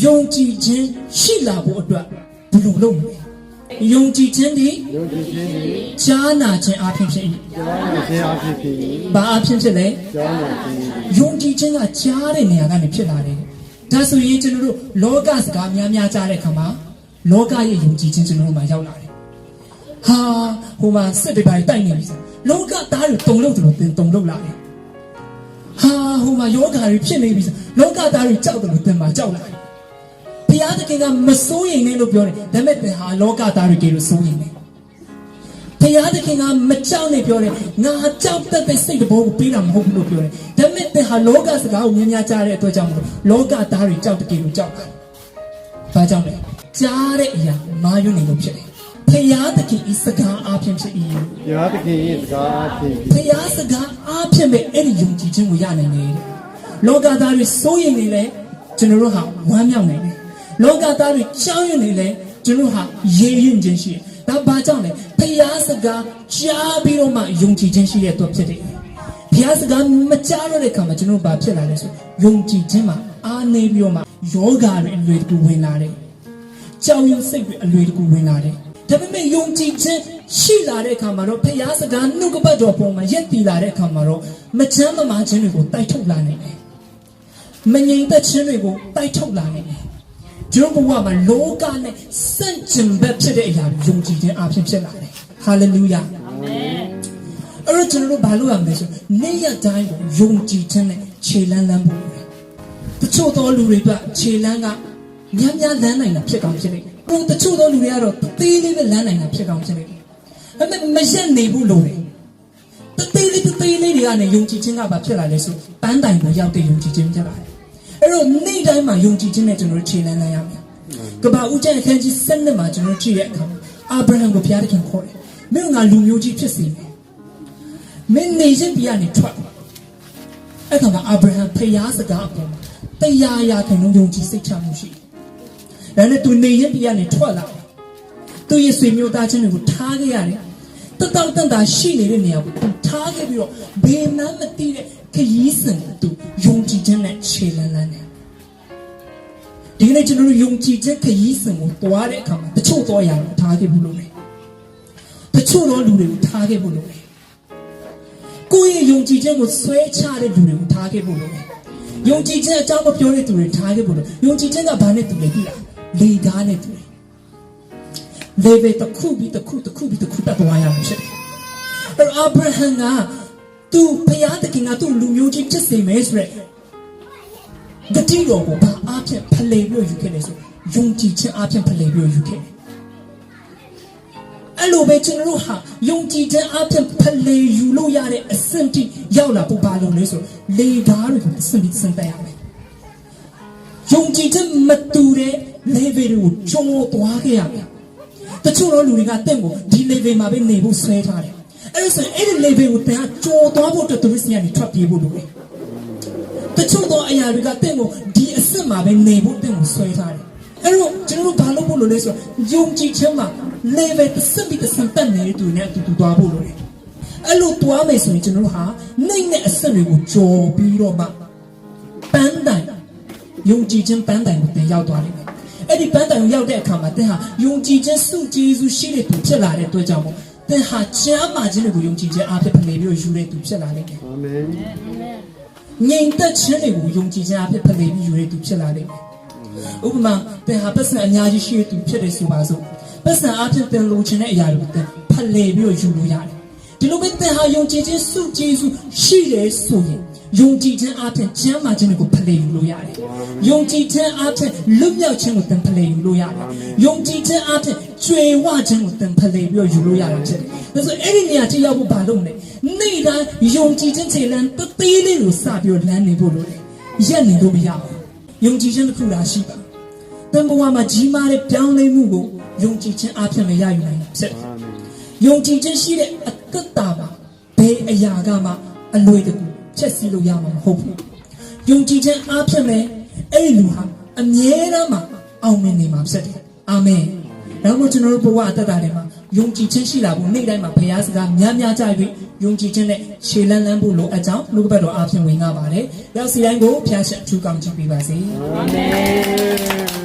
ယုံကြည်ခြင်းရှိလာဖို့အတွက်ဘယ်လိုလုပ်မလဲယုံကြည်ခြင်းသည်ယုံကြည်ခြင်းသည်ကြားနာခြင်းအဖြစ်ဖြစ်၏ကျောင်းနာခြင်းအဖြစ်ဖြစ်၏ဘာအဖြစ်ဖြစ်လဲကျောင်းနာခြင်းယုံကြည်ခြင်းကကြားတဲ့နေရာကနေဖြစ်လာတယ်ဒါဆိုရင်ကျွန်တော်တို့လောကစကားများများကြားတဲ့အခါမှာလောကရဲ့ယုံကြည်ခြင်းကျွန်တော်တို့မှာရောက်လာတယ်ဟာဟိုမှာစစ်တွေပါတိုက်နေပြီဆိုလောကသားတွေတုံလို့တယ်လို့တုံလို့လာတယ်ဟာဟိုမှာယောဂါတွေဖြစ်နေပြီဆိုလောကသားတွေကြောက်တယ်လို့တင်မှာကြောက်လာတယ် ဘုရားသခင်ကမစိုးရင်နဲ့လို့ပြောတယ်ဒါပေမဲ့သင်ဟာလောကသားတွေကြလို့စိုးရင်နဲ့ဘုရားသခင်ကမကြောက်နဲ့ပြောတယ်ငါကြောက်တတ်တဲ့စိတ်တဘောကိုပေးတာမဟုတ်ဘူးလို့ပြောတယ်ဒါပေမဲ့သင်ဟာလောကစကားကိုများများကြားတဲ့အတွက်ကြောင့်မလို့လောကသားတွေကြောက်တကယ်လို့ကြောက်တာဘာကြောင့်လဲကြားတဲ့အရာမာယွနေလို့ဖြစ်တယ်ဘုရားသခင်ဤစကားအားဖြင့်ဖြစ်၏ဘုရားသခင်၏စကားအဖြစ်ဘုရားစကားအားဖြင့်ပဲအဲ့ဒီယုံကြည်ခြင်းကိုရနိုင်တယ်လောကသားတွေစိုးရင်နေလဲကျွန်တော်တို့ဟာဝမ်းမြောက်နိုင်တယ် လောကသားတွေကြောက်ရွံ့နေလဲကျွန်တော်တို့ဟာရေရင်ခြင်းရှိတယ်ဒါဘာကြောင့်လဲဘုရားစကားကြားပြီးတော့မှယုံကြည်ခြင်းရှိတဲ့အတွက်ဖြစ်တယ်ဘုရားစကားမကြားတော့တဲ့အခါမှာကျွန်တော်တို့ဘာဖြစ်လာလဲဆိုယုံကြည်ခြင်းမှာအားနေပြီးတော့မှယောဂါတွေအလွယ်တကူဝင်လာတယ်ကြောင်ရုံစိတ်တွေအလွယ်တကူဝင်လာတယ်ဒါပေမဲ့ယုံကြည်ခြင်းရှိလာတဲ့အခါမှာတော့ဘုရားစကားနှုတ်ကပတ်တော်ပုံမှာရက်တည်လာတဲ့အခါမှာတော့မချမ်းမမာခြင်းတွေကိုတိုက်ထုတ်လာနိုင်တယ်မငြိမ်သက်ခြင်းတွေကိုတိုက်ထုတ်လာနိုင်တယ်ကျွန် တော်ဘဝမှာလောကနဲ့စန့်ကျင်ဘက်ဖြစ်တဲ့အရာတွေယုံကြည်ခြင်းအပြင်ဖြစ်လာတယ်ဟာလေလုယာအဲ့တော့ကျွန်တော်တို့ဘာလုပ်ရမလဲဆိုနေ့ရက်တိုင်းကိုယုံကြည်ခြင်းနဲ့ခြေလန်းလန်းဖို့လိုတယ်တချို့သောလူတွေအတွက်ခြေလန်းကများများလန်းနိုင်တာဖြစ်ကောင်းဖြစ်လိမ့်မယ်။ဟိုတချို့သောလူတွေကတော့သေးလေးပဲလန်းနိုင်တာဖြစ်ကောင်းဖြစ်လိမ့်မယ်။ဒါပေမဲ့မရက်နေဘူးလို့လေ။တသေးလေးတသေးလေးတွေကနေယုံကြည်ခြင်းကဘာဖြစ်လာလဲဆိုပန်းတိုင်ကိုရောက်တဲ့ယုံကြည်ခြင်းဖြစ်လာတယ်။ အဲ့တော့နေ့တိုင်းမှာယုံကြည်ခြင်းနဲ့ကျွန်တော်တို့ခြေလန်းလန်းရမယ်။ကဘာဦးကျန်အခန်းကြီး7နှစ်မှာကျွန်တော်ကြည့်တဲ့အခါမှာအာဗြဟံကိုဘုရားသခင်ခေါ်တယ်။မင်းကငါလူမျိုးကြီးဖြစ်စေမယ်။မင်းနေခြင်းပြရနေထွက်သွား။အဲ့ခါမှာအာဗြဟံဖျားစကားအပေါ်မှာတရားရာခင်လုံးယုံကြည်စိတ်ချမှုရှိတယ်။ဒါနဲ့သူနေရင်ပြရနေထွက်လာတယ်။သူရဲ့ဆွေမျိုးသားချင်းတွေကိုထားခဲ့ရတယ်။ တတောက်တန်တာရှိနေတဲ့နေရာကိုသူထားခဲ့ပြီးတော့ဘေးမှန်းမသိတဲ့ခရီးစဉ်ကိုသူယုံကြည်ခြင်းနဲ့ခြေလန်းလန်းတယ်။ဒီကနေ့ကျွန်တော်တို့ယုံကြည်ခြင်းခရီးစဉ်ကိုတွားတဲ့အခါမှာတချို့တော့အရာကိုထားခဲ့ဘူးလို့လေ။တချို့တော့လူတွေကိုထားခဲ့ဘူးလို့လေ။ကိုယ့်ရဲ့ယုံကြည်ခြင်းကိုဆွဲချတဲ့လူတွေကိုထားခဲ့ဖို့လိုတယ်။ယုံကြည်ခြင်းအကြောင်းမပြောတဲ့သူတွေထားခဲ့ဖို့လို။ယုံကြည်ခြင်းကဘာနဲ့တူလဲပြီလား။လေကားနဲ့တူတယ်။ လေဘယ်တစ်ခုပြီးတစ်ခုတစ်ခုပြီးတစ်ခုတက်သွားရမှာဖြစ်တယ်။အဲ့တော့အာဗြဟံကသူဘုရားသခင်ကသူ့လူမျိုးချင်းဖြစ်စေမယ်ဆိုရက်ဂတိတော်ကိုဘာအားဖြင့်ဖလှယ်ပြီးယူခဲ့လဲဆိုယုံကြည်ခြင်းအားဖြင့်ဖလှယ်ပြီးယူခဲ့တယ်။အဲ့လိုပဲကျွန်တော်တို့ဟာယုံကြည်ခြင်းအပြင်ဖလေယူလို့ရတဲ့အဆင့်တိရောက်လာဖို့ဘာလို့လဲဆိုလေကားတွေကိုအဆင့်တိစံတက်ရမယ်ယုံကြည်ခြင်းမတူတဲ့ level တွေကိုကျော်သွားခဲ့ရမယ် တချို့တော့လူတွေကတင့်ကိုဒီ level မှာပဲနေဖို့ဆွဲထားတယ်အဲ့ဒါဆိုရင်အဲ့ဒီ level ကိုတန်ကကျော်သွားဖို့အတွက်သူတို့စီကနေထွက်ပြေးဖို့လိုတယ်တချို့တော့အရာတွေကတင့်ကိုဒီအဆင့်မှာပဲနေဖို့တင့်ကိုဆွဲထားတယ်အဲ့တော့ကျွန်တော်တို့ဘာလုပ်ဖို့လိုလဲဆိုတော့ယုံကြည်ခြင်းမှာ level တစ်စက်ပြီးတစ်စက်တက်နေတဲ့သူနဲ့အတူတူသွားဖို့လိုတယ်အဲ့လိုသွားမယ်ဆိုရင်ကျွန်တော်တို့ဟာနိုင်တဲ့အဆင့်တွေကိုကျော်ပြီးတော့မှပန်းတိုင်ယုံကြည်ခြင်းပန်းတိုင်ကိုတင်ရောက်သွားလိမ့်မယ် အဲ့ဒီပန်းတိုင်ကိုရောက်တဲ့အခါမှာသင်ဟာယုံကြည်ခြင်းစုကျေးဇူးရှိတဲ့သူဖြစ်လာတဲ့အတွက်ကြောင့်မို့သင်ဟာချမ်းသာခြင်းတွေကိုယုံကြည်ခြင်းအဖြစ်ဖလှယ်ပြီးတော့ယူတဲ့သူဖြစ်လာလိမ့်မယ်အာမင်ငြိမ်သက်ခြင်းတွေကိုယုံကြည်ခြင်းအဖြစ်ဖလှယ်ပြီးယူတဲ့သူဖြစ်လာလိမ့်မယ်ဥပမာသင်ဟာပတ်စံအများကြီးရှိတဲ့သူဖြစ်တယ်ဆိုပါစို့ပတ်စံအဖြစ်သင်လိုချင်တဲ့အရာတွေကိုသင်ဖလှယ်ပြီးတော့ယူလို့ရတယ်ဒီလိုပဲသင်ဟာယုံကြည်ခြင်းစုကျေးဇူးရှိတယ်ဆိုရင် ယုံကြည်ခြင်းအဖြစ်ကျမ်းမာခြင်းတွေကိုဖလှယ်ယူလို့ရတယ်ယုံကြည်ခြင်းအဖြစ်လွတ်မြောက်ခြင်းကိုသင်ဖလှယ်ယူလို့ရတယ်ယုံကြည်ခြင်းအဖြစ်ကျွေဝခြင်းကိုသင်ဖလှယ်ပြီးတော့ယူလို့ရတာဖြစ်တယ်ဒါဆိုအဲ့ဒီနေရာထိရောက်ဖို့ဘာလုပ်မလဲနေ့တိုင်းယုံကြည်ခြင်းခြေလမ်းတသေးလေးကိုစပြီးတော့လမ်းနေဖို့လိုတယ်ရက်နေလို့မရဘူးယုံကြည်ခြင်းတစ်ခုလားရှိပါတန်ဘဝမှာကြီးမားတဲ့ပြောင်းလဲမှုကိုယုံကြည်ခြင်းအဖြစ်မရယူနိုင်ဘူးဖြစ်တယ်အာမင်ယုံကြည်ခြင်းရှိတဲ့အသက်တာမှာဘယ်အရာကမှအလွယ်တကူ ချက်စီလို့ရမှာမဟုတ်ဘူးယုံကြည်ခြင်းအားဖြင့်ပဲအဲ့ဒီလူဟာအမြဲတမ်းမှအောင်မြင်နေမှာဖြစ်တယ်အာမင်နောက်မှကျွန်တော်တို့ဘဝအသက်တာတွေမှာယုံကြည်ခြင်းရှိလာဖို့နေ့တိုင်းမှာဘုရားစကားများများကြားပြီးယုံကြည်ခြင်းနဲ့ရှေလန်းလန်းဖို့လိုအပ်ကြောင်းလူကပတ်တော်အားဖြင့်ဝင်ငါပါတယ်ရောက်စီတိုင်းကိုဖျားရှင်အထူးကောင်းချီးပေးပါစေအာမင်